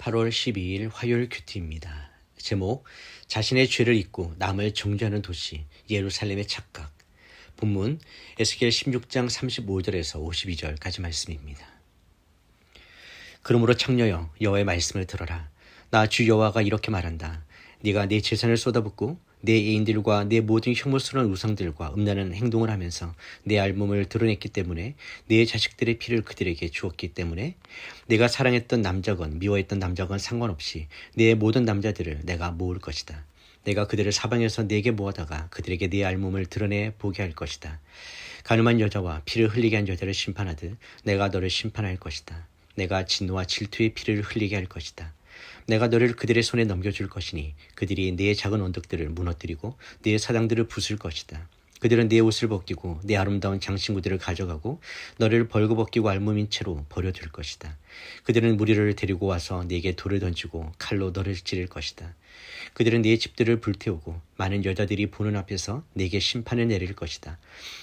8월 12일 화요일 큐티입니다. 제목 자신의 죄를 잊고 남을 정죄하는 도시 예루살렘의 착각 본문 에스겔 16장 35절에서 52절까지 말씀입니다. 그러므로 창녀여 여호와의 말씀을 들어라 나 주 여호와가 이렇게 말한다 네가 내 재산을 쏟아붓고 내 애인들과 내 모든 혐오스러운 우상들과 음란한 행동을 하면서 내 알몸을 드러냈기 때문에 내 자식들의 피를 그들에게 주었기 때문에 내가 사랑했던 남자건 미워했던 남자건 상관없이 내 모든 남자들을 내가 모을 것이다. 내가 그들을 사방에서 내게 모아다가 그들에게 내 알몸을 드러내 보게 할 것이다. 가늠한 여자와 피를 흘리게 한 여자를 심판하듯 내가 너를 심판할 것이다. 내가 진노와 질투의 피를 흘리게 할 것이다. 내가 너를 그들의 손에 넘겨줄 것이니 그들이 네 작은 언덕들을 무너뜨리고 네 사당들을 부술 것이다. 그들은 네 옷을 벗기고 네 아름다운 장신구들을 가져가고 너를 벌거벗기고 알몸인 채로 버려둘 것이다. 그들은 무리를 데리고 와서 네게 돌을 던지고 칼로 너를 찌를 것이다. 그들은 네 집들을 불태우고 많은 여자들이 보는 앞에서 네게 심판을 내릴 것이다.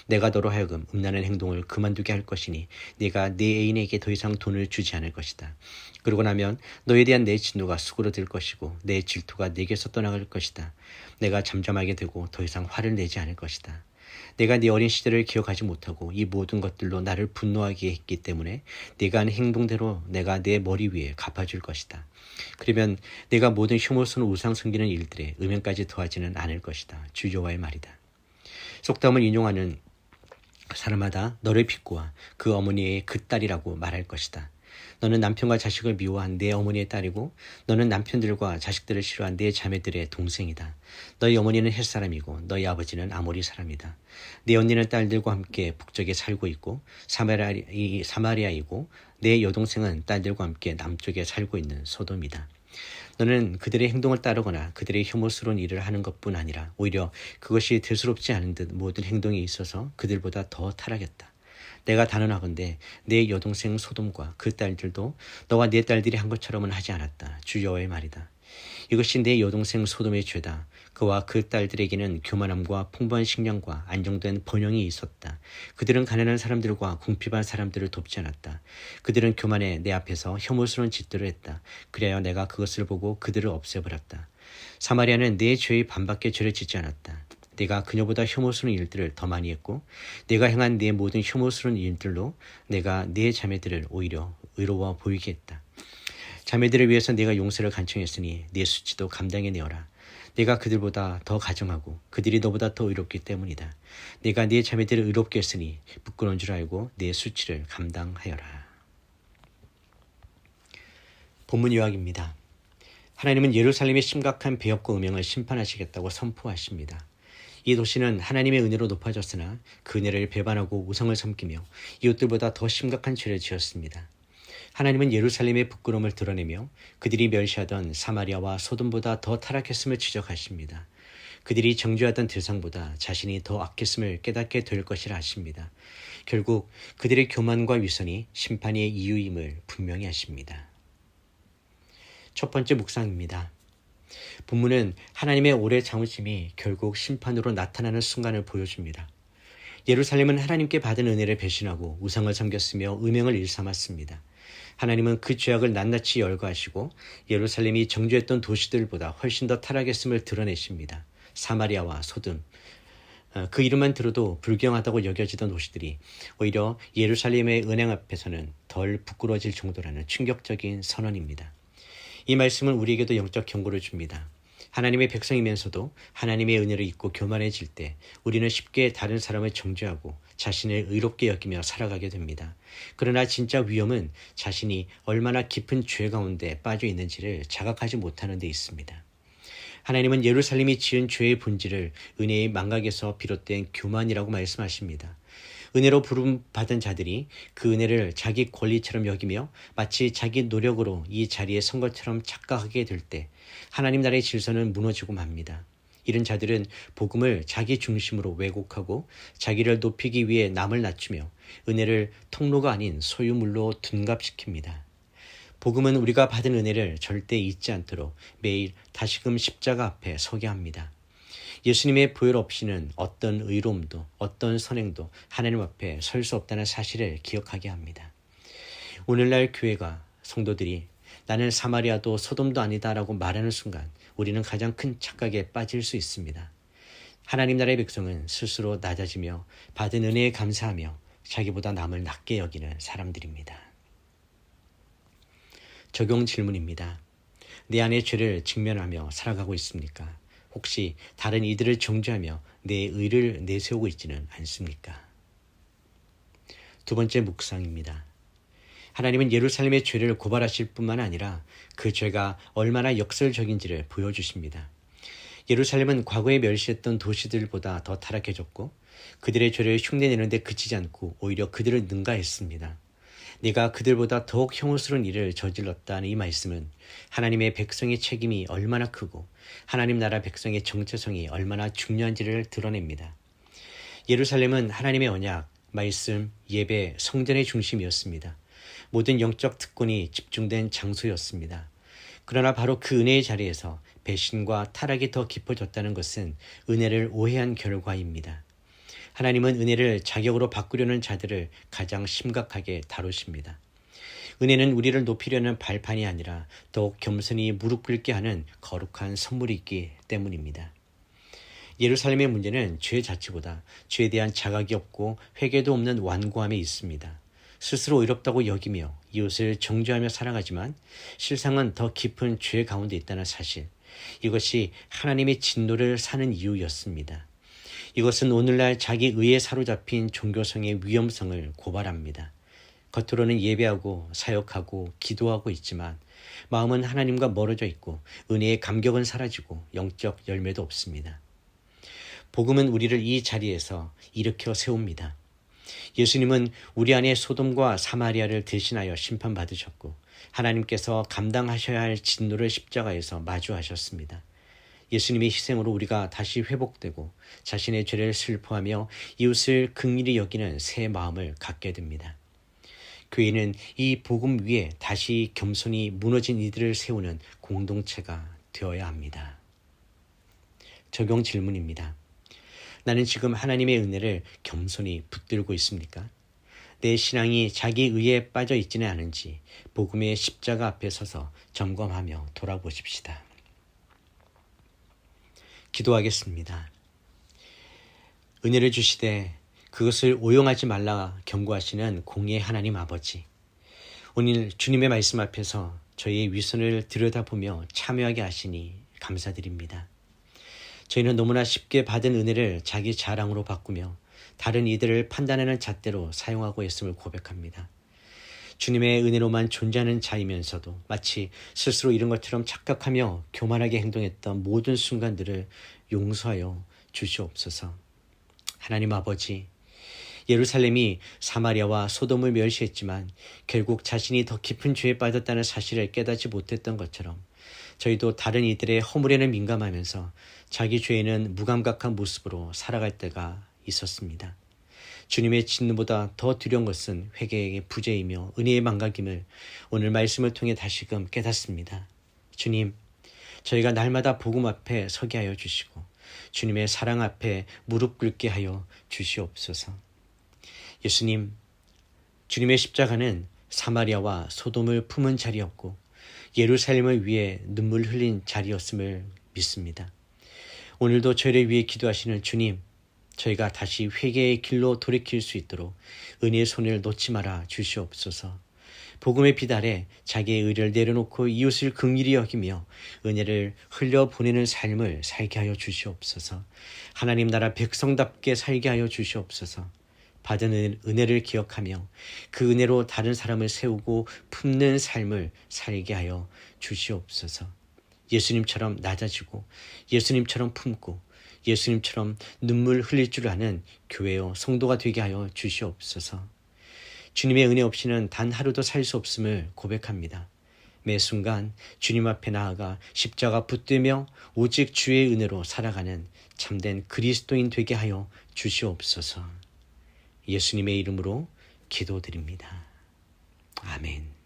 내가 너로 하여금 음란한 행동을 그만두게 할 것이니 네가 네 애인에게 더 이상 돈을 주지 않을 것이다. 그러고 나면 너에 대한 내 진노가 수그러들 것이고 내 질투가 네게서 떠나갈 것이다. 내가 잠잠하게 되고 더 이상 화를 내지 않을 것이다. 내가 네 어린 시절을 기억하지 못하고 이 모든 것들로 나를 분노하게 했기 때문에 네가 한 행동대로 내가 내 머리 위에 갚아줄 것이다. 그러면 내가 모든 혐오스러운 우상 섬기는 일들에 음행까지 더하지는 않을 것이다. 주여와의 말이다. 속담을 인용하는 사람마다 너를 비꼬아 그 어머니의 그 딸이라고 말할 것이다. 너는 남편과 자식을 미워한 내 어머니의 딸이고 너는 남편들과 자식들을 싫어한 내 자매들의 동생이다. 너희 어머니는 햇 사람이고 너희 아버지는 아모리 사람이다. 네 언니는 딸들과 함께 북쪽에 살고 있고 사마리아, 사마리아이고 내 여동생은 딸들과 함께 남쪽에 살고 있는 소돔이다. 너는 그들의 행동을 따르거나 그들의 혐오스러운 일을 하는 것뿐 아니라 오히려 그것이 대수롭지 않은 듯 모든 행동에 있어서 그들보다 더 타락했다. 내가 단언하건대 내 여동생 소돔과 그 딸들도 너와 내 딸들이 한 것처럼은 하지 않았다. 주 여호와의 말이다. 이것이 내 여동생 소돔의 죄다. 그와 그 딸들에게는 교만함과 풍부한 식량과 안정된 번영이 있었다. 그들은 가난한 사람들과 궁핍한 사람들을 돕지 않았다. 그들은 교만해 내 앞에서 혐오스러운 짓들을 했다. 그래야 내가 그것을 보고 그들을 없애버렸다. 사마리아는 내 죄의 반밖에 죄를 짓지 않았다. 내가 그녀보다 혐오스러운 일들을 더 많이 했고 내가 행한 내 모든 혐오스러운 일들로 내가 내 자매들을 오히려 의로워 보이게 했다. 자매들을 위해서 내가 용서를 간청했으니 내 수치도 감당해 내어라. 내가 그들보다 더 가정하고 그들이 너보다 더 의롭기 때문이다. 내가 네 자매들을 의롭게 했으니 부끄러운 줄 알고 내 수치를 감당하여라. 본문 요약입니다. 하나님은 예루살렘의 심각한 배역과 음행을 심판하시겠다고 선포하십니다. 이 도시는 하나님의 은혜로 높아졌으나 그 은혜를 배반하고 우상을 섬기며 이웃들보다 더 심각한 죄를 지었습니다. 하나님은 예루살렘의 부끄러움을 드러내며 그들이 멸시하던 사마리아와 소돔보다 더 타락했음을 지적하십니다. 그들이 정죄하던 대상보다 자신이 더 악했음을 깨닫게 될 것이라 하십니다. 결국 그들의 교만과 위선이 심판의 이유임을 분명히 하십니다. 첫 번째 묵상입니다. 본문은 하나님의 오래 참으심이 결국 심판으로 나타나는 순간을 보여줍니다. 예루살렘은 하나님께 받은 은혜를 배신하고 우상을 섬겼으며 음행을 일삼았습니다. 하나님은 그 죄악을 낱낱이 열거하시고 예루살렘이 정죄했던 도시들보다 훨씬 더 타락했음을 드러내십니다. 사마리아와 소돔, 어, 그 이름만 들어도 불경하다고 여겨지던 도시들이 오히려 예루살렘의 은행 앞에서는 덜 부끄러워질 정도라는 충격적인 선언입니다. 이 말씀은 우리에게도 영적 경고를 줍니다. 하나님의 백성이면서도 하나님의 은혜를 잊고 교만해질 때 우리는 쉽게 다른 사람을 정죄하고 자신을 의롭게 여기며 살아가게 됩니다. 그러나 진짜 위험은 자신이 얼마나 깊은 죄 가운데 빠져 있는지를 자각하지 못하는 데 있습니다. 하나님은 예루살렘이 지은 죄의 본질을 은혜의 망각에서 비롯된 교만이라고 말씀하십니다. 은혜로 부름 받은 자들이 그 은혜를 자기 권리처럼 여기며 마치 자기 노력으로 이 자리에 선 것처럼 착각하게 될 때 하나님 나라의 질서는 무너지고 맙니다. 이런 자들은 복음을 자기 중심으로 왜곡하고 자기를 높이기 위해 남을 낮추며 은혜를 통로가 아닌 소유물로 둔갑시킵니다. 복음은 우리가 받은 은혜를 절대 잊지 않도록 매일 다시금 십자가 앞에 서게 합니다. 예수님의 보혈 없이는 어떤 의로움도 어떤 선행도 하나님 앞에 설 수 없다는 사실을 기억하게 합니다. 오늘날 교회가 성도들이 나는 사마리아도 소돔도 아니다라고 말하는 순간 우리는 가장 큰 착각에 빠질 수 있습니다. 하나님 나라의 백성은 스스로 낮아지며 받은 은혜에 감사하며 자기보다 남을 낮게 여기는 사람들입니다. 적용 질문입니다. 내 안의 죄를 직면하며 살아가고 있습니까? 혹시 다른 이들을 정죄하며 내 의를 내세우고 있지는 않습니까? 두 번째 묵상입니다. 하나님은 예루살렘의 죄를 고발하실 뿐만 아니라 그 죄가 얼마나 역설적인지를 보여주십니다. 예루살렘은 과거에 멸시했던 도시들보다 더 타락해졌고 그들의 죄를 흉내내는데 그치지 않고 오히려 그들을 능가했습니다. 네가 그들보다 더욱 혐오스러운 일을 저질렀다는 이 말씀은 하나님의 백성의 책임이 얼마나 크고 하나님 나라 백성의 정체성이 얼마나 중요한지를 드러냅니다. 예루살렘은 하나님의 언약, 말씀, 예배, 성전의 중심이었습니다. 모든 영적 특권이 집중된 장소였습니다. 그러나 바로 그 은혜의 자리에서 배신과 타락이 더 깊어졌다는 것은 은혜를 오해한 결과입니다. 하나님은 은혜를 자격으로 바꾸려는 자들을 가장 심각하게 다루십니다. 은혜는 우리를 높이려는 발판이 아니라 더욱 겸손히 무릎 꿇게 하는 거룩한 선물이기 때문입니다. 예루살렘의 문제는 죄 자체보다 죄에 대한 자각이 없고 회개도 없는 완고함에 있습니다. 스스로 의롭다고 여기며 이웃을 정죄하며 살아가지만 실상은 더 깊은 죄 가운데 있다는 사실. 이것이 하나님의 진노를 사는 이유였습니다. 이것은 오늘날 자기 의에 사로잡힌 종교성의 위험성을 고발합니다. 겉으로는 예배하고 사역하고 기도하고 있지만 마음은 하나님과 멀어져 있고 은혜의 감격은 사라지고 영적 열매도 없습니다. 복음은 우리를 이 자리에서 일으켜 세웁니다. 예수님은 우리 안에 소돔과 사마리아를 대신하여 심판받으셨고 하나님께서 감당하셔야 할 진노를 십자가에서 마주하셨습니다. 예수님의 희생으로 우리가 다시 회복되고 자신의 죄를 슬퍼하며 이웃을 극률히 여기는 새 마음을 갖게 됩니다. 교회는 이 복음 위에 다시 겸손히 무너진 이들을 세우는 공동체가 되어야 합니다. 적용 질문입니다. 나는 지금 하나님의 은혜를 겸손히 붙들고 있습니까? 내 신앙이 자기 의에 빠져 있지는 않은지 복음의 십자가 앞에 서서 점검하며 돌아보십시다. 기도하겠습니다. 은혜를 주시되 그것을 오용하지 말라 경고하시는 공의 하나님 아버지. 오늘 주님의 말씀 앞에서 저희의 위선을 들여다보며 참여하게 하시니 감사드립니다. 저희는 너무나 쉽게 받은 은혜를 자기 자랑으로 바꾸며 다른 이들을 판단하는 잣대로 사용하고 있음을 고백합니다. 주님의 은혜로만 존재하는 자이면서도 마치 스스로 이런 것처럼 착각하며 교만하게 행동했던 모든 순간들을 용서하여 주시옵소서. 하나님 아버지, 예루살렘이 사마리아와 소돔을 멸시했지만 결국 자신이 더 깊은 죄에 빠졌다는 사실을 깨닫지 못했던 것처럼 저희도 다른 이들의 허물에는 민감하면서 자기 죄에는 무감각한 모습으로 살아갈 때가 있었습니다. 주님의 진노보다 더 두려운 것은 회개의 부재이며 은혜의 망각임을 오늘 말씀을 통해 다시금 깨닫습니다. 주님, 저희가 날마다 복음 앞에 서게 하여 주시고 주님의 사랑 앞에 무릎 꿇게 하여 주시옵소서. 예수님, 주님의 십자가는 사마리아와 소돔을 품은 자리였고 예루살렘을 위해 눈물 흘린 자리였음을 믿습니다. 오늘도 저희를 위해 기도하시는 주님, 저희가 다시 회개의 길로 돌이킬 수 있도록 은혜의 손을 놓지 말아 주시옵소서. 복음의 비달에 자기의 의를 내려놓고 이웃을 긍일히 여기며 은혜를 흘려 보내는 삶을 살게 하여 주시옵소서. 하나님 나라 백성답게 살게 하여 주시옵소서. 받은 은혜를 기억하며 그 은혜로 다른 사람을 세우고 품는 삶을 살게 하여 주시옵소서. 예수님처럼 낮아지고 예수님처럼 품고 예수님처럼 눈물 흘릴 줄 아는 교회요 성도가 되게 하여 주시옵소서. 주님의 은혜 없이는 단 하루도 살 수 없음을 고백합니다. 매 순간 주님 앞에 나아가 십자가 붙들며 오직 주의 은혜로 살아가는 참된 그리스도인 되게 하여 주시옵소서. 예수님의 이름으로 기도드립니다. 아멘.